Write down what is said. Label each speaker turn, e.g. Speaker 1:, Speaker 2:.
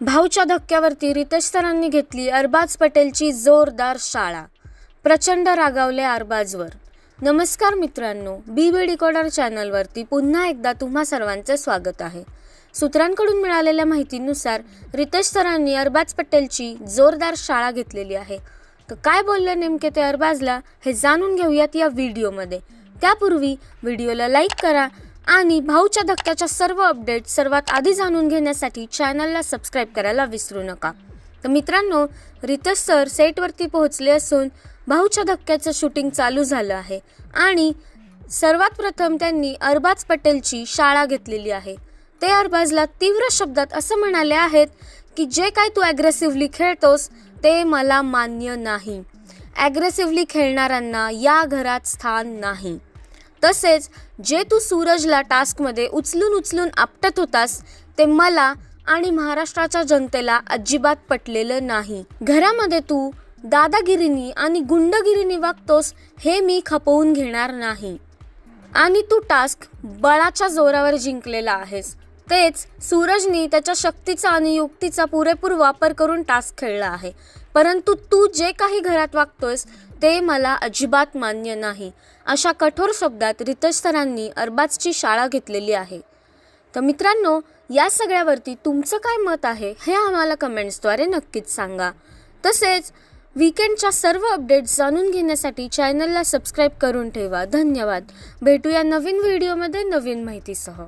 Speaker 1: भाऊच्या धक्क्यावरती रितेश सरांनी घेतली अरबाज पटेलची जोरदार शाळा. प्रचंड रागावले अरबाजवर. नमस्कार मित्रांनो बी बी डिकोडर चॅनलवरती पुन्हा एकदा तुम्हा सर्वांचे स्वागत आहे. सूत्रांकडून मिळालेल्या माहितीनुसार रितेश सरांनी अरबाज पटेलची जोरदार शाळा घेतलेली आहे. तर काय बोलले नेमके ते अरबाजला हे जाणून घेऊयात या व्हिडिओमध्ये. त्यापूर्वी व्हिडिओला लाईक करा आणि भाऊच्या धक्क्याच्या सर्व अपडेट सर्वात आधी जाणून घेण्यासाठी चॅनलला सबस्क्राईब करायला विसरू नका. तर मित्रांनो रितेश सर सेटवरती पोहोचले असून भाऊच्या धक्क्याचं शूटिंग चालू झालं आहे आणि सर्वात प्रथम त्यांनी अरबाज पटेलची शाळा घेतलेली आहे. ते अरबाजला तीव्र शब्दात असं म्हणाले आहेत की जे काय तू ॲग्रेसिव्हली खेळतोस ते मला मान्य नाही. ॲग्रेसिव्हली खेळणाऱ्यांना या घरात स्थान नाही. तसेच जे तू सूरजला टास्कमध्ये उचलून उचलून आपटत होतास ते मला आणि महाराष्ट्राच्या जनतेला अजिबात पटलेलं नाही. घरामध्ये तू दादागिरीनी आणि गुंडगिरीनी वागतोस हे मी खपवून घेणार नाही. आणि तू टास्क बळाच्या जोरावर जिंकलेला आहेस. तेच सूरजनी त्याच्या शक्तीचा आणि युक्तीचा पुरेपूर वापर करून टास्क खेळला आहे. परंतु तू जे काही घरात वागतोयस ते मला अजिबात मान्य नाही. अशा कठोर शब्दात रितेश सरांनी अरबाजची शाळा घेतलेली आहे. तर मित्रांनो या सगळ्यावरती तुमचं काय मत आहे हे आम्हाला कमेंट्सद्वारे नक्कीच सांगा. तसेच वीकेंडच्या सर्व अपडेट्स जाणून घेण्यासाठी चॅनलला सबस्क्राईब करून ठेवा. धन्यवाद. भेटूया नवीन व्हिडिओमध्ये नवीन माहितीसह.